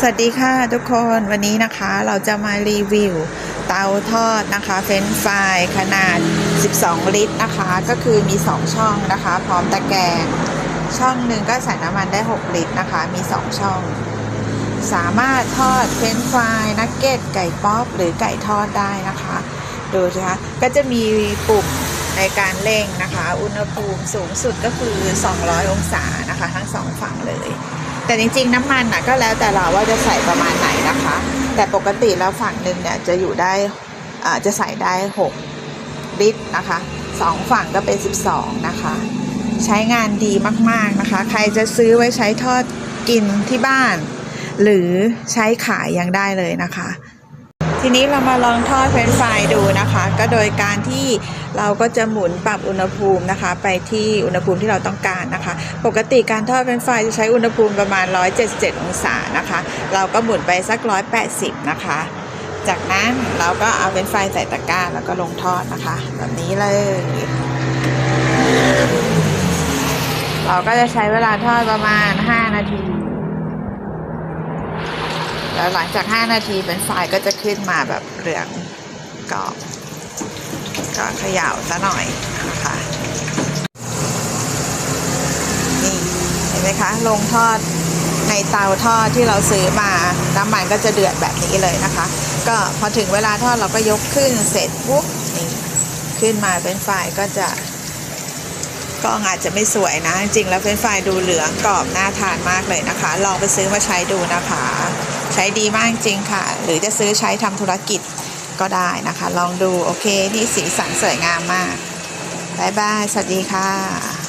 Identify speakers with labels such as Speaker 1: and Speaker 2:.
Speaker 1: สวัสดีค่ะทุกคนวันนี้นะคะเราจะมารีวิว เตาทอดนะคะเฟรนฟรายขนาด 12 ลิตรนะคะ ก็คือมี 2 ช่องนะคะ พร้อมตะแกรงช่องหนึ่งก็ใส่น้ำมันได้ 6 ลิตรนะคะ มี 2 ช่อง สามารถทอดเฟรนฟรายนักเก็ตไก่ป๊อปหรือไก่ทอดได้นะคะ ดูสิคะก็จะมีปุ่มในการเร่งนะคะ อุณหภูมิสูงสุดก็คือ 200 องศานะคะ ทั้งสองฝั่งเลย แต่จริงๆ น้ำมันนะก็แล้วแต่เราว่าจะใส่ประมาณไหนนะคะ แต่ปกติแล้วฝั่งหนึ่งเนี่ยจะอยู่ได้จะใส่ได้ 6 ลิตรนะคะสองฝั่งก็เป็น 12 นะคะ ใช้งานดีมากๆนะคะ ใครจะซื้อไว้ใช้ทอดกินที่บ้าน หรือใช้ขายยังได้เลยนะคะ ทีนี้เรามาลองทอดเฟรนฟรายดูนะคะ ก็โดยการที่เราก็จะหมุนปรับอุณหภูมินะคะ ไปที่อุณหภูมิที่เราต้องการนะคะ ปกติการทอดเฟรนฟรายจะใช้อุณหภูมิประมาณ 177 องศานะคะ เราก็หมุนไปสัก 180 นะคะ จากนั้นเราก็เอาเฟรนฟรายใส่ตะกร้าแล้วก็ลงทอดนะคะ แบบนี้เลย เราก็จะใช้เวลาทอดประมาณ 5 นาที แล้วหลังจาก 5 นาทีเป็นไฟก็จะขึ้นมาแบบเหลืองกรอบก็เขย่าซะหน่อยนะคะนี่เห็นไหมคะลงทอดในเตาทอดที่เราซื้อมาน้ำมันก็จะเดือดแบบนี้เลยนะคะ ก็พอถึงเวลาทอดเราก็ยกขึ้นเสร็จปุ๊บนี่ขึ้นมาเป็นไฟก็จะกล้องอาจจะไม่สวยนะ จริงแล้วเฟรนช์ฟรายดูเหลืองกรอบน่าทานมากเลยนะคะ ลองไปซื้อมาใช้ดูนะคะ ใช้ดีมากจริงค่ะ หรือจะซื้อใช้ทำธุรกิจก็ได้นะคะ ลองดูโอเค นี่สีสันสวยงามมากบายบาย สวัสดีค่ะ